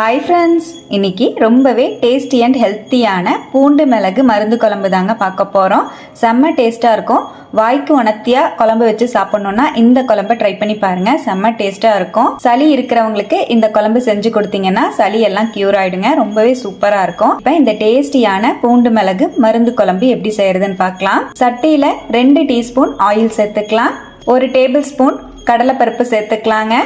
Hi friends இன்னைக்கு ரொம்பவே tasty and ஹெல்த்தியான பூண்டு மிளகு மருந்து குழம்பு தாங்க பார்க்க போகிறோம் செம்ம டேஸ்ட்டாக இருக்கும். வாய்க்கு உணர்த்தியாக குழம்பு வச்சு சாப்பிட்ணுன்னா இந்த குழம்பை ட்ரை பண்ணி பாருங்க. செம்ம டேஸ்ட்டாக இருக்கும். சளி இருக்கிறவங்களுக்கு இந்த குழம்பு செஞ்சு கொடுத்தீங்கன்னா சளி எல்லாம் க்யூர் ஆகிடுங்க ரொம்பவே சூப்பராக இருக்கும். இப்போ இந்த டேஸ்டியான பூண்டு மிளகு மருந்து குழம்பு எப்படி செய்யறதுன்னு பார்க்கலாம். சட்டியில் ரெண்டு டீஸ்பூன் ஆயில் சேர்த்துக்கலாம். ஒரு டேபிள் ஸ்பூன் கடலைப்பருப்பு சேர்த்துக்கலாங்க.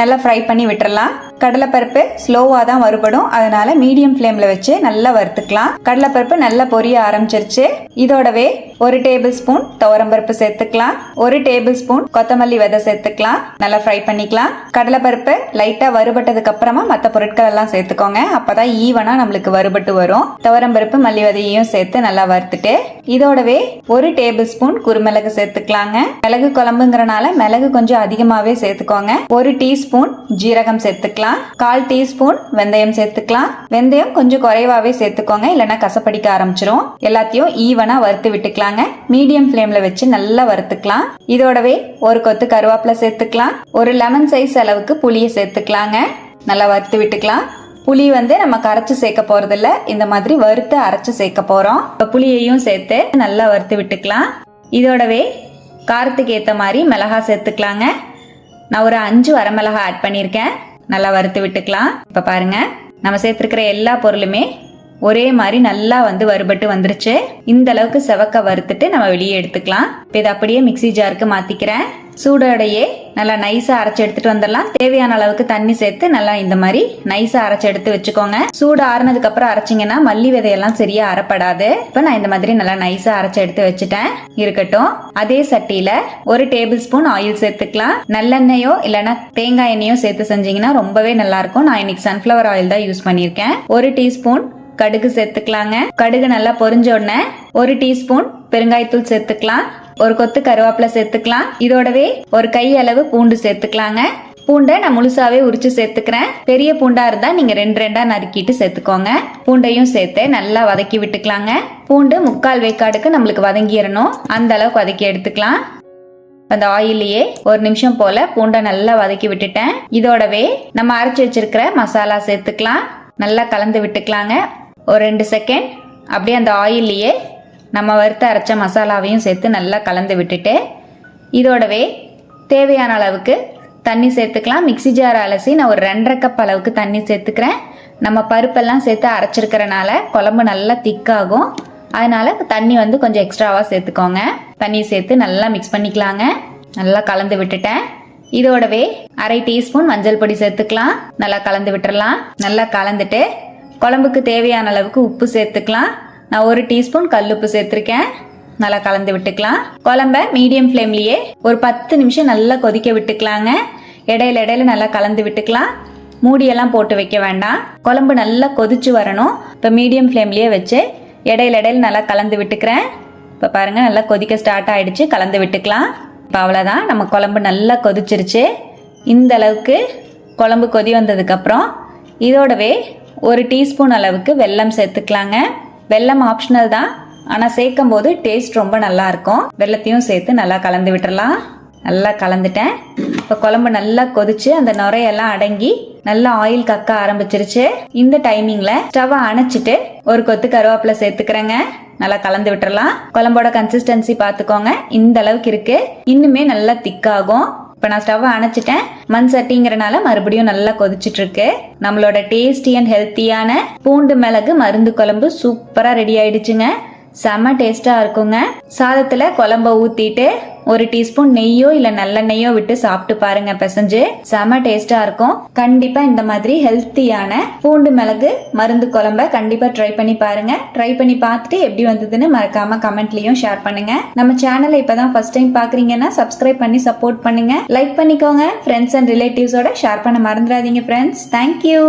நல்லா ஃப்ரை பண்ணி விட்டுறலாம். கடலைப்பருப்பு ஸ்லோவாக தான் வறுபடும். அதனால மீடியம் ஃப்ளேமில் வச்சு நல்லா வறுத்துக்கலாம். கடலைப்பருப்பு நல்லா பொரிய ஆரம்பிச்சிருச்சு. இதோடவே ஒரு டேபிள் ஸ்பூன் துவரம்பருப்பு சேர்த்துக்கலாம். ஒரு டேபிள் ஸ்பூன் கொத்தமல்லி விதை சேர்த்துக்கலாம். நல்லா ஃப்ரை பண்ணிக்கலாம். கடலைப்பருப்பு லைட்டாக வறுபட்டதுக்கு அப்புறமா மற்ற பொருட்கள் எல்லாம் சேர்த்துக்கோங்க. அப்பதான் ஈவனா நம்மளுக்கு வறுபட்டு வரும். துவரம்பருப்பு மல்லி விதையையும் சேர்த்து நல்லா வறுத்துட்டு இதோடவே ஒரு டேபிள் ஸ்பூன் குருமிளகு சேர்த்துக்கலாங்க. மிளகு குழம்புங்கிறனால மிளகு கொஞ்சம் அதிகமாகவே சேர்த்துக்கோங்க. ஒரு டீஸ்பூன் ஜீரகம் சேர்த்துக்கலாம். கால் டீஸ்பூன் வெந்தயம் சேர்த்துக்கலாம். வெந்தயம் கொஞ்சம் குறைவாவே சேர்த்துக்கோங்க. இல்லைன்னா கசப்படிக்க ஆரம்பிச்சிரும். எல்லாத்தையும் ஈவனா வறுத்து விட்டுக்கலாம். விட்டுக்கலாங்க மீடியம் ஃப்ளேம்ல வச்சு நல்லா வறுத்துக்கலாம். இதோடவே ஒரு கொத்து கருவேப்பிலை சேர்த்துக்கலாம். ஒரு லெமன் சைஸ் அளவுக்கு புளியை சேர்த்துக்கலாங்க. நல்லா வறுத்து விட்டுக்கலாம். புளி வந்து நம்ம கரைச்சி சேர்க்க போறதில்ல. இந்த மாதிரி வறுத்து அரைச்சு சேர்க்க போறோம். இப்போ புளியையும் சேர்த்து நல்லா வறுத்து விட்டுக்கலாம். இதோடவே காரத்துக்கு ஏற்ற மாதிரி மிளகா சேர்த்துக்கலாங்க. நான் ஒரு அஞ்சு வரமிளகா ஆட் பண்ணியிருக்கேன். நல்லா வறுத்து விட்டுக்கலாம். இப்போ பாருங்க. நம்ம சேர்த்துருக்கிற எல்லா பொருளுமே ஒரே மாதிரி நல்லா வந்து வறுபட்டு வந்துருச்சு. இந்த அளவுக்கு செவக்க வறுத்துட்டு நம்ம வெளியே எடுத்துக்கலாம். இப்போ இதை அப்படியே மிக்ஸி ஜாருக்கு மாற்றிக்கிறேன் சூடோடையே நல்லா நைஸாக அரைச்சி எடுத்துட்டு வந்துடலாம். தேவையான அளவுக்கு தண்ணி சேர்த்து நல்லா இந்த மாதிரி நைஸாக அரைச்சி எடுத்து வச்சுக்கோங்க. சூடு ஆறுனதுக்கு அப்புறம் அரைச்சிங்கன்னா மல்லி விதையெல்லாம் சரியா அரைப்படாது. இப்போ நான் இந்த மாதிரி நல்லா நைஸாக அரைச்சி எடுத்து வச்சுட்டேன். இருக்கட்டும். அதே சட்டியில ஒரு டேபிள் ஸ்பூன் ஆயில் சேர்த்துக்கலாம். நல்லெண்ணெயோ இல்லைன்னா தேங்காய் எண்ணெயோ சேர்த்து செஞ்சீங்கன்னா ரொம்பவே நல்லா இருக்கும். நான் இன்னைக்கு சன்ஃப்ளவர் ஆயில் தான் யூஸ் பண்ணியிருக்கேன். ஒரு டீஸ்பூன் கடுகு சேர்த்துக்கலாங்க. கடுகு நல்லா பொரிஞ்ச உடனே ஒரு டீஸ்பூன் பெருங்காயத்தூள் சேர்த்துக்கலாம். ஒரு கொத்து கருவேப்பிலை சேர்த்துக்கலாம். இதோடவே ஒரு கை அளவு பூண்டு சேர்த்துக்கலாங்க. பூண்டை நான் முழுசாவே உரிச்சு சேர்த்துக்கிறேன். பெரிய பூண்டா இருந்தா நீங்க ரெண்டு ரெண்டா நறுக்கிட்டு சேர்த்துக்கோங்க. பூண்டையும் சேர்த்து நல்லா வதக்கி விட்டுக்கலாங்க. பூண்டு முக்கால் வேக்காடுக்கு நம்மளுக்கு வதங்கிடணும். அந்த அளவுக்கு வதக்கி எடுத்துக்கலாம். அந்த ஆயிலையே ஒரு நிமிஷம் போல பூண்டை நல்லா வதக்கி விட்டுட்டேன். இதோடவே நம்ம அரைச்சி வச்சிருக்கிற மசாலா சேர்த்துக்கலாம். நல்லா கலந்து விட்டுக்கலாங்க. ஒரு ரெண்டு செகண்ட் அப்படியே அந்த ஆயிலையே நம்ம வறுத்து அரைச்ச மசாலாவையும் சேர்த்து நல்லா கலந்து விட்டுட்டு இதோடவே தேவையான அளவுக்கு தண்ணி சேர்த்துக்கலாம். மிக்ஸி ஜார் அலசி நான் ஒரு ரெண்டரை கப் அளவுக்கு தண்ணி சேர்த்துக்கிறேன். நம்ம பருப்பெல்லாம் சேர்த்து அரைச்சிருக்கிறனால குழம்பு நல்லா திக்காகும் அதனால் தண்ணி வந்து கொஞ்சம் எக்ஸ்ட்ராவாக சேர்த்துக்கோங்க. தண்ணி சேர்த்து நல்லா மிக்ஸ் பண்ணிக்கலாங்க. நல்லா கலந்து விட்டுட்டேன். இதோடவே அரை டீஸ்பூன் மஞ்சள் பொடி சேர்த்துக்கலாம். நல்லா கலந்து விட்டுறலாம். நல்லா கலந்துட்டு குழம்புக்கு தேவையான அளவுக்கு உப்பு சேர்த்துக்கலாம். நான் ஒரு டீஸ்பூன் கல்லுப்பு சேர்த்துருக்கேன். நல்லா கலந்து விட்டுக்கலாம். குழம்ப மீடியம் ஃப்ளேம்லேயே ஒரு பத்து நிமிஷம் நல்லா கொதிக்க விட்டுக்கலாங்க. இடையில இடையில நல்லா கலந்து விட்டுக்கலாம். மூடியெல்லாம் போட்டு வைக்க வேண்டாம். குழம்பு நல்லா கொதிச்சு வரணும். இப்போ மீடியம் ஃப்ளேம்லேயே வச்சு இடையில இடையில நல்லா கலந்து விட்டுக்கிறேன். இப்போ பாருங்கள் நல்லா கொதிக்க ஸ்டார்ட் ஆகிடுச்சு கலந்து விட்டுக்கலாம். இப்போ அவ்வளோதான் நம்ம குழம்பு நல்லா கொதிச்சிருச்சு. இந்த அளவுக்கு குழம்பு கொதி வந்ததுக்கப்புறம் இதோடவே ஒரு டீஸ்பூன் அளவுக்கு வெல்லம் சேர்த்துக்கலாங்க. வெல்லம் ஆப்ஷனல் தான். ஆனால் சேர்க்கும் போது டேஸ்ட் ரொம்ப நல்லா இருக்கும். வெள்ளத்தையும் சேர்த்து நல்லா கலந்து விட்டுறலாம். நல்லா கலந்துட்டேன். இப்போ குழம்பு நல்லா கொதிச்சு அந்த நுரையெல்லாம் அடங்கி நல்லா ஆயில் கக்க ஆரம்பிச்சிருச்சு. இந்த டைமிங்ல ஸ்டவ்வை அணைச்சிட்டு ஒரு கொத்து கருவேப்பிலை சேர்த்துக்கிறேங்க. நல்லா கலந்து விட்டுறலாம். குழம்போட கன்சிஸ்டன்சி பார்த்துக்கோங்க. இந்த அளவுக்கு இருக்கு. இன்னுமே நல்லா திக்காகும் இப்போ நான் ஸ்டவ்வை அணைச்சிட்டேன். மண் சட்டிங்கிறனால மறுபடியும் நல்லா கொதிச்சிட்டு இருக்கு நம்மளோட டேஸ்டி அண்ட் ஹெல்த்தியான பூண்டு மிளகு மருந்து குழம்பு சூப்பராக ரெடி ஆயிடுச்சுங்க. செம்ம டேஸ்ட்டாக இருக்குங்க. சாதத்தில் குழம்ப ஊற்றிட்டு ஒரு டீஸ்பூன் நெய்யோ இல்லை நல்லெண்ணெய்யோ விட்டு சாப்பிட்டு பாருங்க பிசைஞ்சு. செம்ம டேஸ்ட்டாக இருக்கும். கண்டிப்பாக இந்த மாதிரி ஹெல்த்தியான பூண்டு மிளகு மருந்து குழம்ப கண்டிப்பாக ட்ரை பண்ணி பாருங்க. ட்ரை பண்ணி பார்த்துட்டு எப்படி வந்ததுன்னு மறக்காம கமெண்ட்லயும் ஷேர் பண்ணுங்க. நம்ம சேனலை இப்பதான் ஃபர்ஸ்ட் டைம் பார்க்குறீங்கன்னா சப்ஸ்கிரைப் பண்ணி சப்போர்ட் பண்ணுங்க. லைக் பண்ணிக்கோங்க. ஃப்ரெண்ட்ஸ் அண்ட் ரிலேட்டிவ்ஸோட ஷேர் பண்ண மறந்துடாதீங்க ஃப்ரெண்ட்ஸ் தேங்க்யூ